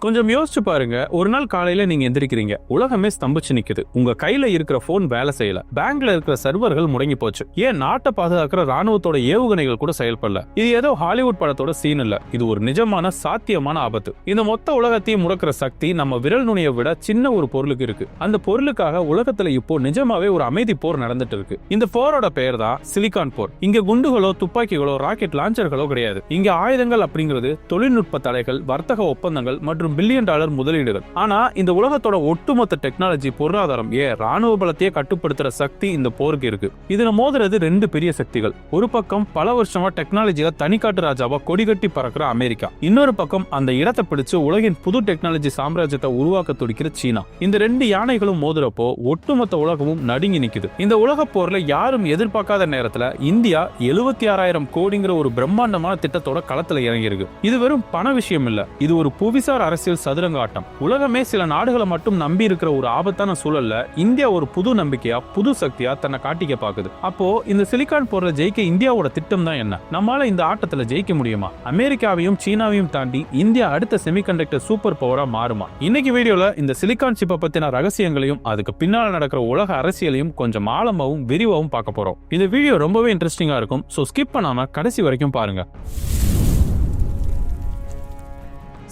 கொஞ்சம் யோசிச்சு பாருங்க. ஒரு நாள் காலையில நீங்க எந்திரிக்கிறீங்க. உலகமே ஸ்தம்பிச்சு நிக்குது. உங்க கையில இருக்கிற போன் வேலை செய்யல. பேங்க்ல இருக்கிற சர்வர்கள் முடங்கி போச்சு. ஏன் நாட்டை பாதுகாக்கிற ராணுவத்தோட ஏவுகணைகள் கூட செயல்படல? இது ஏதோ ஹாலிவுட் படத்தோட சீன் இல்ல. இது ஒரு நிஜமான சாத்தியமான ஆபத்து. இந்த மொத்த உலகத்தையும் முடக்கிற சக்தி நம்ம விரல் நுனியை விட சின்ன ஒரு பொருளுக்கு இருக்கு. அந்த பொருளுக்காக உலகத்துல இப்போ நிஜமாவே ஒரு அமைதி போர் நடந்துட்டு இருக்கு. இந்த போரோட பெயர் தான் சிலிகான் போர் இங்க குண்டுகளோ துப்பாக்கிகளோ ராக்கெட் லான்ச்சர்களோ கிடையாது. இங்க ஆயுதங்கள் அப்படிங்கிறது தொழில்நுட்ப தடைகள் வர்த்தக ஒப்பந்தங்கள் மற்றும் பில்லியன் டாலர் முதலீடுகள். ஆனா இந்த உலகத்தோட ஒட்டுமொத்த டெக்னாலஜி பொருளாதாரம் ஏ ராணுவ பலத்தையே கட்டுப்படுத்துற சக்தி இந்த போருக்கு இருக்கு? இதுல மோதுறது ரெண்டு பெரிய சக்திகள். ஒரு பக்கம் பல வருஷமா டெக்னாலஜியில தனிக்காட்டு ராஜாவா கொடிகட்டி பறக்கிற அமெரிக்கா. இன்னொரு பக்கம் அந்த இடத்தை பிடிச்சு உலகின் புது டெக்னாலஜி சாம்ராஜ்யத்தை உருவாக்க துடிக்கிற சீனா. இந்த ரெண்டு யானைகளும் மோதுறப்போ ஒட்டுமொத்த உலகமும் நடுங்கி நிக்குது. இந்த உலக போர்ல யாரும் எதிர்பார்க்காத நேரத்துல இந்தியா எழுபத்தி ஆறாயிரம் கோடிங்கிற ஒரு பிரம்மாண்டமான திட்டத்தோட களத்துல இறங்கியிருக்கு. இது வெறும் பண விஷயம் இல்ல. இது ஒரு புவிசார் அரசு அரசியல் சதுரங்க ஆட்டம் உலகமே சில நாடுகளை மட்டும் நம்பி இருக்கிற ஒரு ஆபத்தான சூழல்ல இந்தியா ஒரு புது நம்பிக்கையா புது சக்தியா தன்னை காட்டிக்க பாக்குது. அப்போ இந்த சிலிக்கான் போர்ல ஜெயிக்க இந்தியாவோட திட்டம் தான் என்ன? நம்மளால இந்த ஆட்டத்துல ஜெயிக்க முடியுமா? அமெரிக்காவையும் சீனாவையும் தாண்டி இந்தியா அடுத்த செமிகண்டக்டர் சூப்பர் பவரா மாறுமா? இன்னைக்கு வீடியோல இந்த சிலிக்கான் சிப்பை பத்தின ரகசியங்களையும் அதுக்கு பின்னால நடக்கிற உலக அரசியலையும் கொஞ்சம் ஆழமாவும் விரிவாகவும் பார்க்க போறோம். இந்த வீடியோ ரொம்பவே இன்ட்ரெஸ்டிங்கா இருக்கும். ஸோ ஸ்கிப் பண்ணாம கடைசி வரைக்கும் பாருங்க.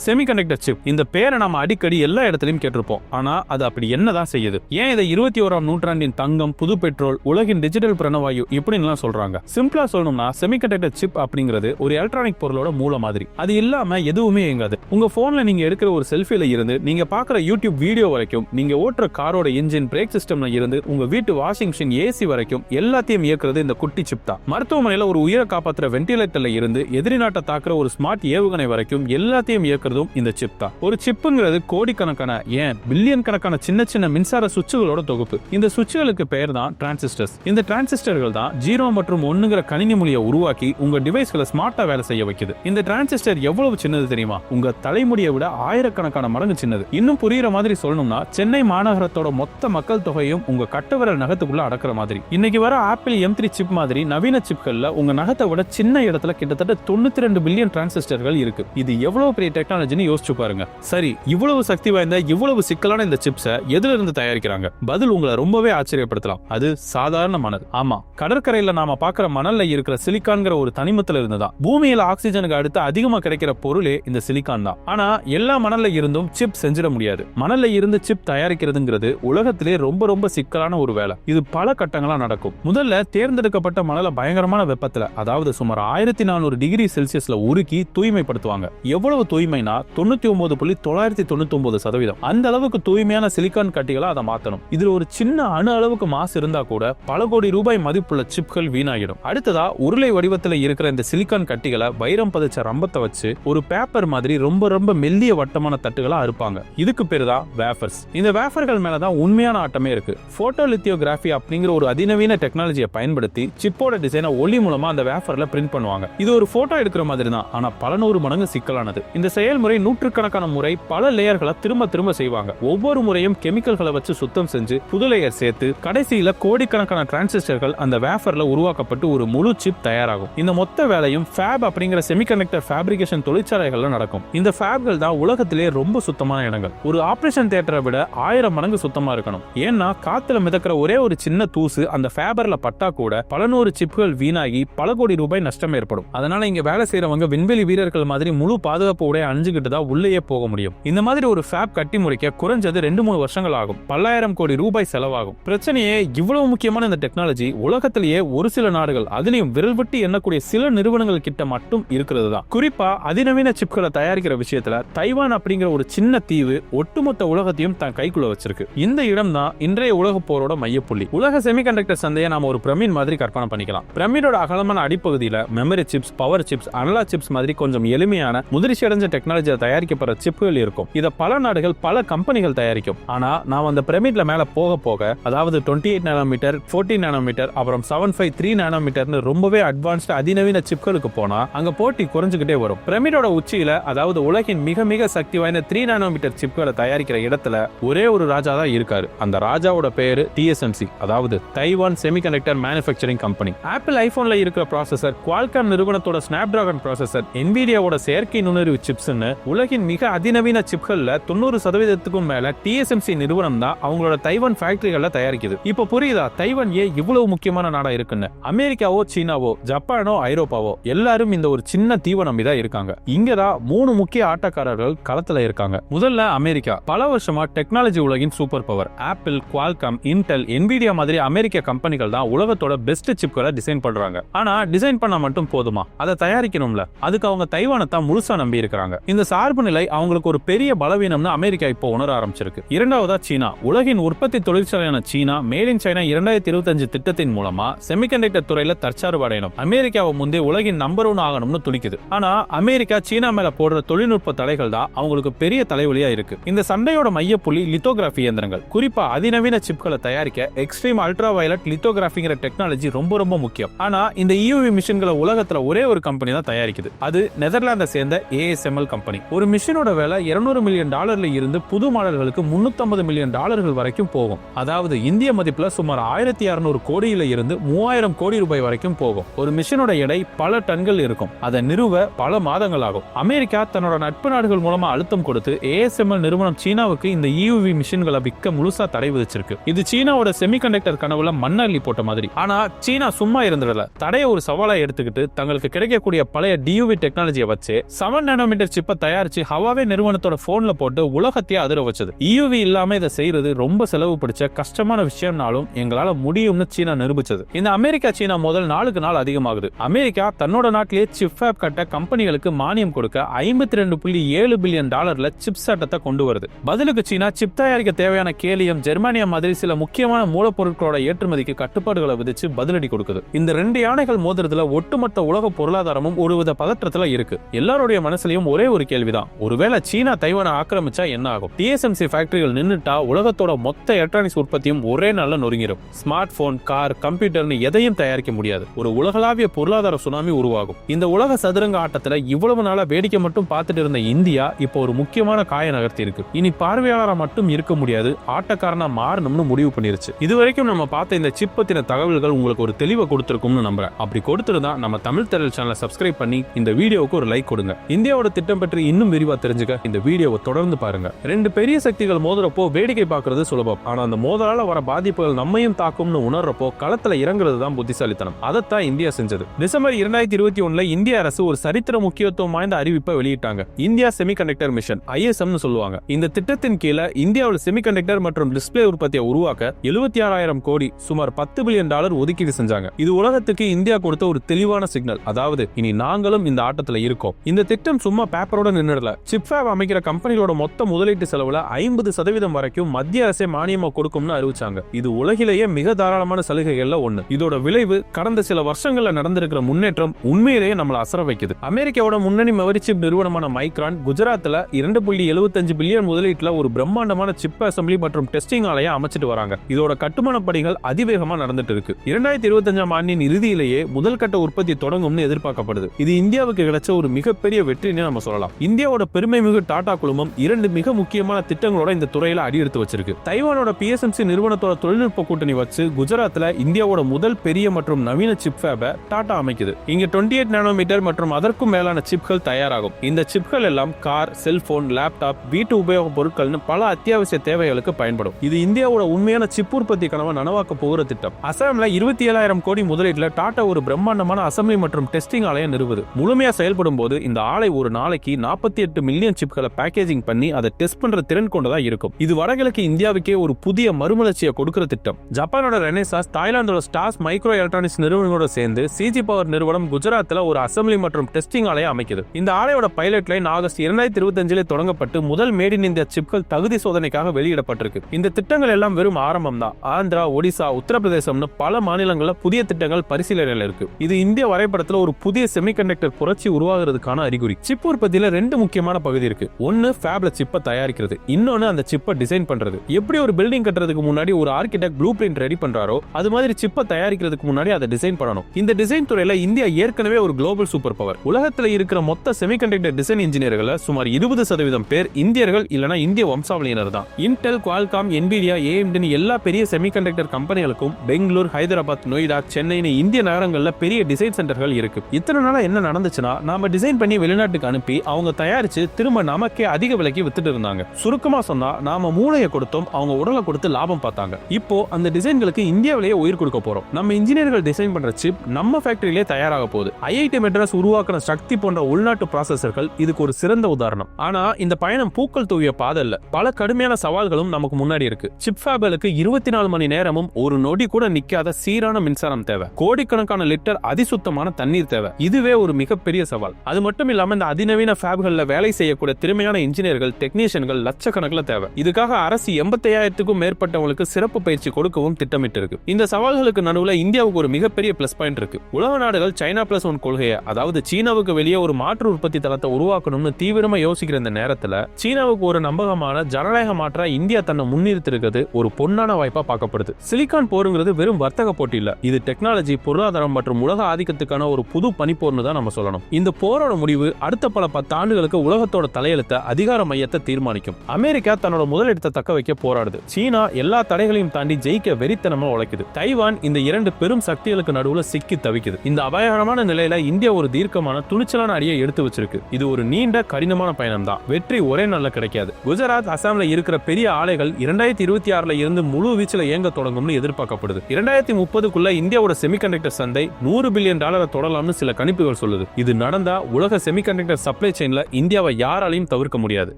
செமிகண்டக்டர் சிப் இந்த பேரை நாம அடிக்கடி எல்லா இடத்துலையும் கேட்டிருப்போம். ஆனா அது அப்படி என்னதான் செய்யுது? ஏன் இதை இருபத்தி ஓராம் நூற்றாண்டின் தங்கம் புது பெட்ரோல் உலகின் டிஜிட்டல் பிரணவாயு இப்படின்லாம் சொல்றாங்க? சிம்பிளா சொல்லணும்னா செமிகண்டக்டர் சிப் அப்படிங்கிறது ஒரு எலக்ட்ரானிக் பொருளோட மூல மாதிரி. அது இல்லாம எதுவுமே இயங்காது உங்க போன்ல நீங்க எடுக்கிற ஒரு செல்ஃபில இருந்து நீங்க பாக்குற யூடியூப் வீடியோ வரைக்கும் நீங்க ஓட்டுற காரோட இன்ஜின் பிரேக் சிஸ்டம்ல இருந்து உங்க வீட்டு வாஷிங் மிஷின் ஏசி வரைக்கும் எல்லாத்தையும் இயக்குறது இந்த குட்டி சிப் தான். மருத்துவமனையில ஒரு உயிரை காப்பாத்துற வென்டிலேட்டர்ல இருந்து எதிரி நாட்டை தாக்குற ஒரு ஸ்மார்ட் ஏவுகணை வரைக்கும் எல்லாத்தையும் இருக்கிறதும் இந்த சிப் தான். ஒரு சிப்புங்கிறது கோடிக்கணக்கான ஏன் பில்லியன் கணக்கான சின்ன சின்ன மின்சார சுவிட்சுகளோட தொகுப்பு. இந்த சுவிட்சுகளுக்கு பெயர் தான் டிரான்சிஸ்டர்ஸ். இந்த டிரான்சிஸ்டர்கள் தான் ஜீரோ மற்றும் ஒன்னுங்கிற கணினி மொழியை உருவாக்கி உங்க டிவைஸ்களை ஸ்மார்ட்டா வேலை செய்ய வைக்குது. இந்த டிரான்சிஸ்டர் எவ்வளவு சின்னது தெரியுமா? உங்க தலைமுடியை விட ஆயிரக்கணக்கான மடங்கு சின்னது. இன்னும் புரியுற மாதிரி சொல்லணும்னா சென்னை மாநகரத்தோட மொத்த மக்கள் தொகையும் உங்க கட்டவிரல் நகத்துக்குள்ள அடக்குற மாதிரி. இன்னைக்கு வர ஆப்பிள் எம் த்ரீ சிப் மாதிரி நவீன சிப்கள்ல உங்க நகத்தை விட சின்ன இடத்துல கிட்டத்தட்ட தொண்ணூத்தி ரெண்டு பில்லியன் டிரான்சிஸ்டர்கள் இருக்கு. இது எவ்வளவு பெரிய டெக்னாலஜின்னு யோசிச்சு பாருங்க. சரி இவ்வளவு சக்தி வாய்ந்த இவ்வளவு சிக்கலான இந்த சிப்ஸை எதுல இருந்து தயாரிக்கிறாங்க? பதில் உங்களை ரொம்பவே ஆச்சரியப்படுத்தலாம். அது சாதாரண மணல். ஆமா கடற்கரையில நாம பாக்குற மணல்ல இருக்கிற சிலிக்கான்ங்கிற ஒரு தனிமத்துல இருந்துதான் பூமியில ஆக்சிஜனுக்கு அடுத்து அதிகமா கிடைக்கிற பொருளே இந்த சிலிக்கான் தான். ஆனா எல்லா மணல்ல இருந்தும் சிப் செஞ்சிட முடியாது. மணல்ல இருந்து சிப் தயாரிக்கிறதுங்கிறது உலகத்திலே ரொம்ப ரொம்ப சிக்கலான ஒரு வேலை. இது பல கட்டங்களா நடக்கும். முதல்ல தேர்ந்தெடுக்கப்பட்ட மணலை பயங்கரமான வெப்பத்துல அதாவது சுமார் ஆயிரத்தி நானூறு டிகிரி செல்சியஸ்ல உருக்கி தூய்மைப்படுத்துவாங்க. எவ்வளவு தூய்மை தூய்மைனா தொண்ணூத்தி ஒன்பது புள்ளி தொள்ளாயிரத்தி தொண்ணூத்தி ஒன்பது சதவீதம். அந்த அளவுக்கு தூய்மையான சிலிக்கான் கட்டிகளை அதை மாத்தணும். இதுல ஒரு சின்ன அணு அளவுக்கு மாசு இருந்தா கூட பல கோடி ரூபாய் மதிப்புள்ள சிப்கள் வீணாகிடும். அடுத்ததா உருளை வடிவத்தில் இருக்கிற இந்த சிலிக்கான் கட்டிகளை வைரம் பதிச்ச ரம்பத்தை வச்சு ஒரு பேப்பர் மாதிரி ரொம்ப ரொம்ப மெல்லிய வட்டமான தட்டுகளா அறுப்பாங்க. இதுக்கு பேரு தான் வேஃபர்ஸ் இந்த வேஃபர்கள் மேலதான் உண்மையான ஆட்டமே இருக்கு. போட்டோ லித்தியோகிராஃபி அப்படிங்கிற ஒரு அதிநவீன டெக்னாலஜியை பயன்படுத்தி சிப்போட டிசைனை ஒளி மூலமா அந்த வேஃபர்ல பிரிண்ட் பண்ணுவாங்க. இது ஒரு போட்டோ எடுக்கிற மாதிரி தான் ஆனா பல நூறு மடங்கு சிக்கலானது. இந்த செயல் செயல்முறை நூற்றுக்கணக்கான முறை பல லேயர்களை திரும்ப திரும்ப செய்வாங்க. ஒவ்வொரு முறையும் கெமிக்கல்களை வச்சு சுத்தம் செஞ்சு புது லேயர் சேர்த்து கடைசியில கோடிக்கணக்கான டிரான்சிஸ்டர்கள் அந்த வேஃபர்ல உருவாக்கப்பட்டு ஒரு முழு சிப் தயாராகும். இந்த மொத்த வேலையும் ஃபேப் அப்படிங்கிற செமிகண்டக்டர் ஃபேப்ரிகேஷன் தொழிற்சாலைகள்ல நடக்கும். இந்த ஃபேப்கள் தான் உலகத்திலேயே ரொம்ப சுத்தமான இடங்கள். ஒரு ஆபரேஷன் தியேட்டரை விட ஆயிரம் மடங்கு சுத்தமா இருக்கணும். ஏன்னா காத்துல மிதக்கிற ஒரே ஒரு சின்ன தூசு அந்த ஃபேபர்ல பட்டா கூட பல நூறு சிப்கள் வீணாகி பல கோடி ரூபாய் நஷ்டம் ஏற்படும். அதனால இங்க வேலை செய்யறவங்க விண்வெளி வீரர்கள் மாதிரி முழு பாதுகாப்பு உடைய அணிஞ்சுக்கிட்டு தான் உள்ளேயே போக முடியும். இந்த மாதிரி ஒரு ஃபேப் கட்டி முடிக்க குறைஞ்சது ரெண்டு மூணு வருஷங்கள் ஆகும் பல்லாயிரம் கோடி ரூபாய் செலவாகும். பிரச்சனையே இவ்வளவு முக்கியமான இந்த டெக்னாலஜி உலகத்திலேயே ஒரு சில நாடுகள் அதுலயும் விரல் விட்டு எண்ணக்கூடிய சில நிறுவனங்கள் கிட்ட மட்டும் இருக்கிறது தான் குறிப்பா அதிநவீன சிப்களை தயாரிக்கிற விஷயத்துல தைவான் அப்படிங்கிற ஒரு சின்ன தீவு ஒட்டுமொத்த உலகத்தையும் தன் கைக்குள்ள வச்சிருக்கு. இந்த இடம் தான் இன்றைய உலக போரோட மையப்புள்ளி. உலக செமிகண்டக்டர் சந்தையை நாம ஒரு பிரமிட் மாதிரி கற்பனை பண்ணிக்கலாம். பிரமிடோட அகலமான அடிப்பகுதியில memory chips power chips analog chips மாதிரி கொஞ்சம் எளிமையான முதிர்ச்சி அடைஞ்ச டெக்னாலஜியை தயாரிக்கப்படுற சிப்புகள் இருக்கும். இதை பல நாடுகள் பல கம்பெனிகள் தயாரிக்கும். ஆனா நான் அந்த பிரமிட்ல மேல போக போக அதாவது twenty eight nanometre fourteen nanometre அப்புறம் செவன் ஃபைவ் த்ரீ நானோமீட்டர்னு ரொம்பவே அட்வான்ஸ்டு அதிநவீன சிப்களுக்கு போனா அங்க போட்டி குறைஞ்சுக்கிட்டே வரும். பிரமிடோட உச்சியில அதாவது உலகின் மிக மிக சக்தி வாய்ந்த த்ரீ நானோமீட்டர் சிப்களை தயாரிக்கிற இடத்துல ஒரே ஒரு ராஜா தான் இருக்காரு. அந்த ராஜாவோட பேரு டிஎஸ்எம்சி அதாவது Taiwan semiconductor manufacturing company Apple ஐபோன்ல இருக்கிற ப்ராசஸர் குவால்காம் நிறுவனத்தோட ஸ்னாப் டிராகன் ப்ராசஸர் என்விடியாவோட செயற்கை நுண்ணறிவு சிப்ஸ்னு ஒன்று உலகின் மிக அதிநவீன சிப்களில் தொண்ணூறு சதவீதத்துக்கும் மேல டிஎஸ்எம்சி நிறுவனம் தான் அவங்களோட தைவான் ஃபேக்டரிகள்ல தயாரிக்குது. இப்போ புரியுதா? தைவான் ஏன் இவ்வளவு முக்கியமான நாடா இருக்குன்னு? அமெரிக்காவோ சீனாவோ ஜப்பானோ ஐரோப்பாவோ எல்லாரும் இந்த ஒரு சின்ன தீவை நம்பி தான் இருக்காங்க. இங்கதான் மூணு முக்கிய ஆட்டக்காரர்கள் களத்துல இருக்காங்க. முதல்ல அமெரிக்கா. பல வருஷமா டெக்னாலஜி உலகின் super power. Apple Qualcomm Intel Nvidia மாதிரி அமெரிக்க கம்பெனிகள் தான் உலகத்தோட பெஸ்ட் சிப்களை டிசைன் பண்றாங்க. ஆனா டிசைன் பண்ண மட்டும் போதுமா? அதை தயாரிக்கணும்ல. அதுக்கு அவங்க தைவானை தான் முழுசா நம்பி இருக்கிறாங்க இந்த சார்பு நிலை அவங்களுக்கு ஒரு பெரிய பலவீனம்னு அமெரிக்கா இப்போ உணர ஆரம்பிச்சிருக்கு. இரண்டாவதா சீனா. உலகின் உற்பத்தி தொழிற்சாலையான சீனா மேட் இன் சைனா இரண்டாயிரத்தி இருபத்தஞ்சு திட்டத்தின் மூலமா செமிகண்டக்டர் துறையில தற்சார்பு அடையணும். அமெரிக்காவை முந்தைய உலகின் நம்பர் ஒன் ஆகணும்னு துடிக்குது ஆனா அமெரிக்கா சீனா மேல போடுற தொழில்நுட்ப தடைகள் தான் அவங்களுக்கு பெரிய தலைவலியா இருக்கு. இந்த சண்டையோட மையப்புள்ளி லித்தோகிராஃபி இயந்திரங்கள். குறிப்பா அதிநவீன சிப்களை தயாரிக்க எக்ஸ்ட்ரீம் அல்ட்ரா வயலட் லித்தோகிராஃபிங்கிற டெக்னாலஜி ரொம்ப ரொம்ப முக்கியம். ஆனா இந்த இயூவி மிஷின்களை உலகத்துல ஒரே ஒரு கம்பெனி தான் தயாரிக்குது. அது நெதர்லாந்தை சேர்ந்த ஏஎஸ்எம்எல் கம்பெனி ஒரு மிஷினோட விலை 200 மில்லியன் டாலர்ல இருந்து புது மாடல்களுக்கு 350 மில்லியன் டாலர்கள் வரைக்கும் போகும். அதாவது இந்திய மதிப்புல சுமார் ஆயிரத்தி அறுநூறு கோடியில இருந்து மூவாயிரம் கோடி ரூபாய் வரைக்கும் போகும். ஒரு மிஷினோட எடை பல டன்கள் இருக்கும். அதை நிறுவ பல மாதங்கள் ஆகும் அமெரிக்கா தன்னோட நட்பு நாடுகள் மூலமா அழுத்தம் கொடுத்து ஏஎஸ்எம்எல் நிறுவனம் சீனாவுக்கு இந்த இயூவி மிஷின்களை விற்க முழுசா தடை விதிச்சிருக்கு. இது சீனாவோட செமிகண்டக்டர் கனவுல மண்ணள்ளி போட்ட மாதிரி. ஆனா சீனா சும்மா இருந்துடல. தடையை ஒரு சவாலா எடுத்துக்கிட்டு தங்களுக்கு கிடைக்கக்கூடிய பழைய டியூவி டெக்னாலஜியை வச்சு செவன் நானோமீட்டர் சிப்பை தயாரிச்சு ஹவாவே நிறுவனத்தோட போன்ல போட்டு உலகத்தையே அதிர வச்சது. இயூவி இல்லாம இதை செய்யறது ரொம்ப செலவு பிடிச்ச கஷ்டமான விஷயம்னாலும் எங்களால முடியும்னு சீனா நிரூபிச்சது. இந்த அமெரிக்கா சீனா முதல் நாளுக்கு நாள் அதிகமாகுது. அமெரிக்கா தன்னோட நாட்டிலேயே சிப் ஃபேப் கட்ட கம்பெனிகளுக்கு மானியம் கொடுக்க ஐம்பத்தி ரெண்டு புள்ளி ஏழு பில்லியன் டாலர்ல சிப் சட்டத்தை கொண்டு வருது. பதிலுக்கு சீனா சிப் தயாரிக்க தேவையான கேலியம் ஜெர்மானியா மாதிரி சில முக்கியமான மூலப்பொருட்களோட ஏற்றுமதிக்கு கட்டுப்பாடுகளை விதிச்சு பதிலடி கொடுக்குது. இந்த ரெண்டு யானைகள் மோதுறதுல ஒட்டுமொத்த உலக பொருளாதாரமும் ஒருவித பதற்றத்துல இருக்கு. எல்லாருடைய மனசுலயும் ஒரே ஒரு கேள்விதான். ஒருவேளை சீனா தைவானை ஆக்கிரமிச்சா என்ன ஆகும்? டிஎஸ்எம்சி ஃபேக்டரிகள் நின்றுட்டா உலகத்தோட மொத்த எலக்ட்ரானிக்ஸ் உற்பத்தியும் ஒரே நாளில் நொறுங்கிடும் ஸ்மார்ட் போன் கார் கம்ப்யூட்டர்னு எதையும் தயாரிக்க முடியாது. ஒரு உலகளாவிய பொருளாதார சுனாமி உருவாகும். இந்த உலக சதுரங்க ஆட்டத்துல இவ்வளவு நாளா வேடிக்கை மட்டும் பார்த்துட்டு இருந்த இந்தியா இப்போ ஒரு முக்கியமான காய நகர்த்தி இருக்கு. இனி பார்வையாளராக மட்டும் இருக்க முடியாது. ஆட்டக்காரனா மாறணும்னு முடிவு பண்ணிருச்சு. இதுவரைக்கும் நம்ம பார்த்த இந்த சிப் பத்தின தகவல்கள் உங்களுக்கு ஒரு தெளிவை கொடுத்திருக்கும்னு நம்புறேன். அப்படி கொடுத்துருந்தா நம்ம தமிழ் திரள் சேனலை சப்ஸ்கிரைப் பண்ணி இந்த வீடியோவுக்கு ஒரு லைக் கொடுங்க. இந்தியாவோட திட்டம் பற்றி இன்னும் விரிவா தெரிஞ்சுக்க இந்த வீடியோவை தொடர்ந்து பாருங்க. ரெண்டு பெரிய சக்திகள் மோதுறப்போ வேடிக்கை பார்க்கிறது சுலபம். ஆனா அந்த மோதலால வர பாதிப்புகள் நம்மையும் தாக்கும்னு உணர்றப்போ களத்துல இறங்குறது தான் புத்திசாலித்தனம். அதைத்தான் இந்தியா செஞ்சது. டிசம்பர் இரண்டாயிரத்தி இருபத்தி ஒண்ணுல இந்திய அரசு ஒரு சரித்திர முக்கியத்துவம் வாய்ந்த அறிவிப்பை வெளியிட்டாங்க. இந்தியா செமிகண்டக்டர் மிஷன் ஐஎஸ்எம்னு சொல்லுவாங்க. இந்த திட்டத்தின் கீழே இந்தியாவில் செமிகண்டக்டர் மற்றும் டிஸ்பிளே உற்பத்தியை உருவாக்க எழுபத்தி ஆறாயிரம் கோடி சுமார் பத்து பில்லியன் டாலர் ஒதுக்கீடு செஞ்சாங்க. இது உலகத்துக்கு இந்தியா கொடுத்த ஒரு தெளிவான சிக்னல். அதாவது இனி நாங்களும் இந்த ஆட்டத்துல இருக்கோம். இந்த திட்டம் சும்மா பேப்பர் பேப்பரோட நின்றுடல சிப்ஃபேப் அமைக்கிற கம்பெனிகளோட மொத்த முதலீட்டு செலவுல ஐம்பது சதவீதம் வரைக்கும் மத்திய அரசே மானியமா கொடுக்கும்னு அறிவிச்சாங்க. இது உலகிலேயே மிக தாராளமான சலுகைகள்ல ஒண்ணு. இதோட விளைவு கடந்த சில வருஷங்கள்ல நடந்திருக்கிற முன்னேற்றம் உண்மையிலேயே நம்மள அசர வைக்குது. அமெரிக்காவோட முன்னணி மெவரிச்சிப் சிப் நிறுவனமான மைக்ரான் குஜராத்ல இரண்டு புள்ளி எழுபத்தஞ்சு பில்லியன் முதலீட்டுல ஒரு பிரம்மாண்டமான சிப் அசம்பிளி மற்றும் டெஸ்டிங் ஆலையை அமைச்சிட்டு வராங்க. இதோட கட்டுமான பணிகள் அதிவேகமா நடந்துட்டு இருக்கு. இரண்டாயிரத்தி இருபத்தஞ்சாம் ஆண்டின் இறுதியிலேயே முதல் கட்ட உற்பத்தி தொடங்கும்னு எதிர்பார்க்கப்படுது. இது இந்தியாவுக்கு கிடைச்ச ஒரு மிகப்பெரிய வெற்றின்னு நம்ம சொல்லலாம். இந்தியாவோட பெருமை மிகு டாடா குழுமம் இரண்டு மிக முக்கியமான திட்டங்களோட இந்த துறையில அடியெடுத்து வச்சிருக்கு. தைவானோட பிஎஸ்எம்சி நிறுவனத்தோட தொழில்நுட்ப கூட்டணி வச்சு குஜராத்ல இந்தியாவோட முதல் பெரிய மற்றும் நவீன சிப் ஃபேப டாடா அமைக்குது. இங்க 28 எயிட் நானோமீட்டர் மற்றும் அதற்கும் மேலான சிப்கள் தயாராகும். இந்த சிப்கள் எல்லாம் கார் செல்போன் லேப்டாப் வீட்டு உபயோக பொருட்கள்னு பல அத்தியாவசிய தேவைகளுக்கு பயன்படும். இது இந்தியாவோட உண்மையான சிப் உற்பத்தி கனவை நனவாக்க போகிற திட்டம். அசாம்ல இருபத்தி ஏழாயிரம் கோடி முதலீட்டுல டாடா ஒரு பிரம்மாண்டமான அசம்பிளி மற்றும் டெஸ்டிங் ஆலையை நிறுவுது. முழுமையா செயல்படும் போது இந்த ஆலை ஒரு நாளைக்கு நாற்பத்தி எட்டு மில்லியன் சிப்களை பேக்கேஜிங் பண்ணி அதை டெஸ்ட் பண்ற திறன் கொண்டதா இருக்கும். இது வடகிழக்கு இந்தியாவுக்கே ஒரு புதிய மறுமலர்ச்சியை கொடுக்கிற திட்டம். ஜப்பானோட ரெனேசாஸ் தாய்லாந்தோட ஸ்டாஸ் மைக்ரோ எலக்ட்ரானிக்ஸ் நிறுவனங்களோட சேர்ந்து சிஜி பவர் நிறுவனம் குஜராத்தில் ஒரு அசம்பிளி மற்றும் டெஸ்டிங் ஆலையை அமைக்குது. இந்த ஆலையோட பைலட் லைன் ஆகஸ்ட் இரண்டாயிரத்தி இருபத்தஞ்சிலே தொடங்கப்பட்டு முதல் மேட் இன் இந்தியா சிப்கள் தகுதி சோதனைக்காக வெளியிடப்பட்டிருக்கு. இந்த திட்டங்கள் எல்லாம் வெறும் ஆரம்பம் தான். ஆந்திரா ஒடிசா உத்தரப்பிரதேசம்னு பல மாநிலங்களில் புதிய திட்டங்கள் பரிசீலனையில் இருக்கு. இது இந்திய வரைபடத்தில் ஒரு புதிய செமிகண்டக்டர் புரட்சி உருவாகிறதுக்கான அறிகுறி. சிப் உற்பத்தியில் ரெண்டு முக்கியமான பகுதி இருக்கு. ஒன்னு ஃபேப்ல சிப்பை தயாரிக்கிறது. இன்னொன்னு அந்த சிப்பை டிசைன் பண்றது. எப்படி ஒரு பில்டிங் கட்டுறதுக்கு முன்னாடி ஒரு ஆர்கிடெக்ட் ப்ளூ பிரிண்ட் ரெடி பண்றாரோ அது மாதிரி சிப்பை தயாரிக்கிறதுக்கு முன்னாடி அதை டிசைன் பண்ணணும். இந்த டிசைன் துறையில இந்தியா ஏற்கனவே ஒரு குளோபல் சூப்பர் பவர் உலகத்துல இருக்கிற மொத்த செமிகண்டக்டர் டிசைன் இன்ஜினியர்களை சுமார் இருபது சதவீதம் பேர் இந்தியர்கள் இல்லனா இந்திய வம்சாவளியினர் தான். இன்டெல் குவால்காம் என்பிடியா ஏஎம்டின்னு எல்லா பெரிய செமிகண்டக்டர் கம்பெனிகளுக்கும் பெங்களூர் ஹைதராபாத் நொய்டா சென்னைன்னு இந்திய நகரங்களில் பெரிய டிசைன் சென்டர்கள் இருக்கு. இத்தனை நாளாக என்ன நடந்துச்சுன்னா நாம டிசைன் பண்ணி வெளிநாட்டுக்கு அனுப்பி அவங்க தயாரிச்சு திரும்ப நமக்கே அதிக விலைக்கு வித்துட்டு இருந்தாங்க. சுருக்கமா சொன்னா நாம மூளையை கொடுத்தோம் அவங்க உடலை கொடுத்து லாபம் பார்த்தாங்க. இப்போ அந்த டிசைன்களுக்கு இந்தியாவிலேயே உயிர் கொடுக்க போறோம். நம்ம இன்ஜினியர்கள் டிசைன் பண்ற சிப் நம்ம ஃபேக்டரியிலே தயாராக போகுது. ஐஐடி மெட்ராஸ் உருவாக்குன சக்தி போன்ற உள்நாட்டு ப்ராசஸர்கள் இதுக்கு ஒரு சிறந்த உதாரணம். ஆனா இந்த பயணம் பூக்கள் தூவிய பாதை இல்ல. பல கடுமையான சவால்களும் நமக்கு முன்னாடி இருக்கு. சிப் ஃபேபலுக்கு இருபத்தி நாலு மணி நேரமும் ஒரு நொடி கூட நிக்காத சீரான மின்சாரம் தேவை. கோடிக்கணக்கான லிட்டர் அதிசுத்தமான தண்ணீர் தேவை. இதுவே ஒரு மிகப்பெரிய சவால். அது மட்டும் இல்லாம இந்த அதிநவீன ஃபேப்களில் வேலை செய்யக்கூடிய திறமையான இன்ஜினியர்கள் டெக்னீஷியன்கள் லட்சக்கணக்கில் தேவை. இதுக்காக அரசு எண்பத்தையாயிரத்துக்கும் மேற்பட்டவங்களுக்கு சிறப்பு பயிற்சி கொடுக்கவும் திட்டமிட்டு இருக்கு இந்த சவால்களுக்கு நடுவில் இந்தியாவுக்கு ஒரு மிகப்பெரிய பிளஸ் பாயிண்ட் இருக்கு. உலக நாடுகள் சைனா பிளஸ் ஒன் கொள்கையை அதாவது சீனாவுக்கு வெளியே ஒரு மாற்று உற்பத்தி தளத்தை உருவாக்கணும்னு தீவிரமா யோசிக்கிற இந்த நேரத்தில் சீனாவுக்கு ஒரு நம்பகமான ஜனநாயக மாற்ற இந்தியா தன்னை முன்னிறுத்திருக்கிறது ஒரு பொன்னான வாய்ப்பா பார்க்கப்படுது. சிலிக்கான் போருங்கிறது வெறும் வர்த்தக போட்டி இல்ல இது டெக்னாலஜி பொருளாதாரம் மற்றும் உலக ஆதிக்கத்துக்கான ஒரு புது பனிப்போர்னு தான் நம்ம சொல்லணும். இந்த போரோட முடிவு அடுத்த பல பத்து ஆண்டுகளுக்கு உலகத்தோட தலையெழுத்த அதிகார மையத்தை தீர்மானிக்கும். அமெரிக்கா தன்னோட முதலிடத்தை தக்க வைக்க போராடுது. சீனா எல்லா தடைகளையும் தாண்டி ஜெயிக்க வெறித்தனமா உழைக்குது. தைவான் இந்த இரண்டு பெரும் சக்திகளுக்கு நடுவுல சிக்கி தவிக்குது. இந்த அபாயகரமான நிலையில இந்தியா ஒரு தீர்க்கமான துணிச்சலான அடியை எடுத்து வச்சிருக்கு. இது ஒரு நீண்ட கடினமான பயணம் தான் வெற்றி ஒரே நாள்ல கிடைக்காது. குஜராத் அசாம்ல இருக்கிற பெரிய ஆலைகள் இரண்டாயிரத்தி இருபத்தி ஆறுல இருந்து முழு வீச்சில் இயங்க தொடங்கும்னு எதிர்பார்க்கப்படுது. இரண்டாயிரத்தி முப்பதுக்குள்ள இந்தியாவோட செமிகண்டக்டர் சந்தை நூறு பில்லியன் டாலரை தொடலாம்னு சில கணிப்புகள் சொல்லுது. இது நடந்தா உலக செமிகண்டக்டர் சப்ளை செயின்ல இந்தியாவை யாராலையும் தவிர்க்க முடியாது.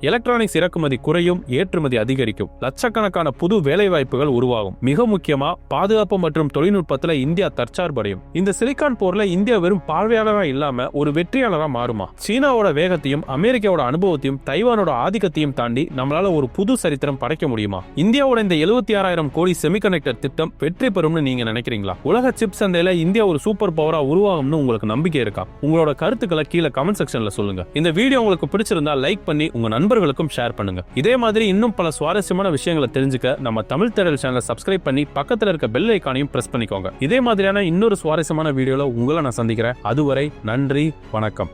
எலக்ட்ரானிக்ஸ் இறக்குமதி குறையும் ஏற்றுமதி அதிகரிக்கும். லட்சக்கணக்கான புது வேலை வாய்ப்புகள் உருவாகும். மிக முக்கியமா பாதுகாப்பு மற்றும் தொழில்நுட்பத்துல இந்தியா தற்சார்படையும். இந்த சிலிக்கான் போர்ல இந்தியா வெறும் பார்வையாளரா இல்லாம ஒரு வெற்றியாளரா மாறுமா? சீனாவோட வேகத்தையும் அமெரிக்காவோட அனுபவத்தையும் தைவானோட ஆதிக்கத்தையும் தாண்டி நம்மளால ஒரு புது சரித்திரம் படைக்க முடியுமா? இந்தியாவோட இந்த எழுபத்தி ஆறாயிரம் கோடி செமிகண்டக்டர் திட்டம் வெற்றி பெறும்னு நீங்க நினைக்கிறீங்களா? உலக சிப் சந்தையில இந்தியா ஒரு சூப்பர் பவரா உருவாகும்னு உங்களுக்கு நம்பிக்கை இருக்கா? உங்களோட கருத்துக்களை கீழே கமெண்ட் செக்ஷன்ல சொல்லுங்க. இந்த வீடியோ உங்களுக்கு பிடிச்சிருந்தா லைக் பண்ணி உங்க நண்பர்களுக்கும் ஷேர் பண்ணுங்க. இதே மாதிரி இன்னும் பல சுவாரஸ்யமான விஷயங்களை தெரிஞ்சுக்க நம்ம தமிழ் தேடல் சேனலை சப்ஸ்கிரைப் பண்ணி பக்கத்தில் இருக்க பெல் ஐக்கானையும் பிரஸ் பண்ணிக்கோங்க. இதே மாதிரியான இன்னொரு சுவாரஸ்யமான வீடியோல உங்களை நான் சந்திக்கிறேன். அதுவரை நன்றி வணக்கம்.